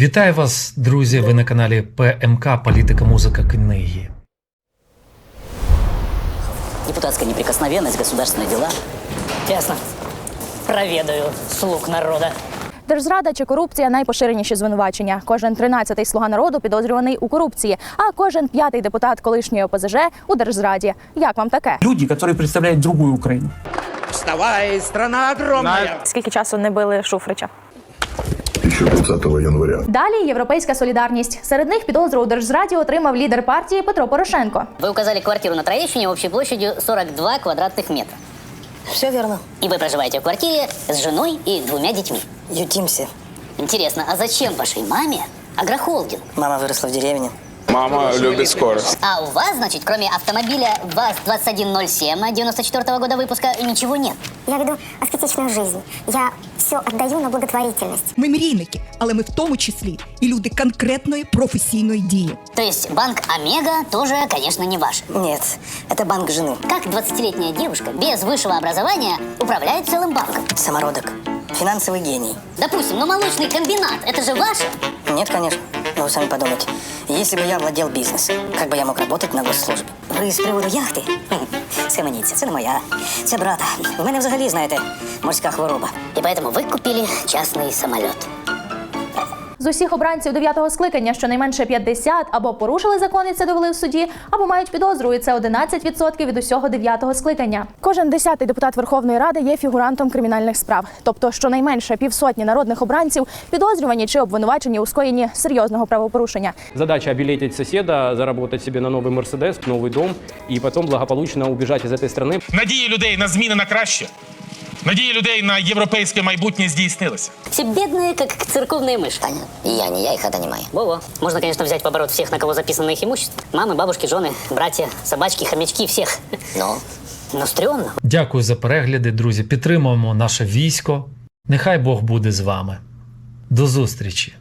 Вітаю вас, друзі! Ви на каналі ПМК Політика, музика, книги. Депутатская неприкосновенность, государственные дела. Ясно. Проведаю слуг народа. Держзрада чи корупція найпоширеніші звинувачення. Кожен тринадцятий слуга народу підозрюваний у корупції, а кожен п'ятий депутат колишньої ОПЗЖ у держзраді. Як вам таке? люди, которые представляют другую Украину. Вставай, страна огромная! Скільки часу не били Шуфрича? еще 20 января. Далі європейська солідарність. Серед них підозру у держзраді отримав лідер партії Петро Порошенко. Вы указали квартиру на Троещине общей площадью 42 квадратных метра. Все верно. И вы проживаете в квартире с женой и двумя детьми. Ютимся. Интересно, а зачем вашей маме агрохолдинг? Мама выросла в деревне. Мама любит скорость. А у вас, значит, кроме автомобиля ВАЗ-2107 94 года выпуска, ничего нет? Я веду аскетичную жизнь. Я все отдаю на благотворительность. Ми мрійники, але ми в тому числі і люди конкретної професійної дії. То есть банк Омега тоже, конечно, не ваш. Нет, это банк жены. Как 20-летняя девушка без высшего образования управляет целым банком? Самородок. Финансовый гений. Допустим, но молочный комбинат, это же ваше? Нет, конечно. Но вы сами подумайте. Если бы я владел бизнесом, как бы я мог работать на госслужбе? Ви з приводу яхти? Хм, Схаменіться, це не моя. Це брата. У мене взагалі, знаєте, морська хвороба. И поэтому вы купили частный самолет. З усіх обранців дев'ятого скликання щонайменше 50 або порушили закон і це довели в суді, або мають підозру, і це 11% від усього дев'ятого скликання. Кожен десятий депутат Верховної Ради є фігурантом кримінальних справ, тобто щонайменше півсотні народних обранців підозрювані чи обвинувачені у скоєнні серйозного правопорушення. Задача обелетить соседа, заработать себе на новый Мерседес, новый дом и потом благополучно убежать из этой страны. Надії людей на зміни на краще, надії людей на європейське майбутнє здійснилися. Все бедные, как церковные мыши. Таня, и я не я, их это не мои. Во-во. Можно, конечно, взять в оборот всех, на кого записано их имущество. Мамы, бабушки, жены, братья, собачки, хомячки, всех. Но Но стрёмно. Дякую за перегляди, друзі. Підтримуємо наше військо. Нехай Бог буде з вами. До зустрічі!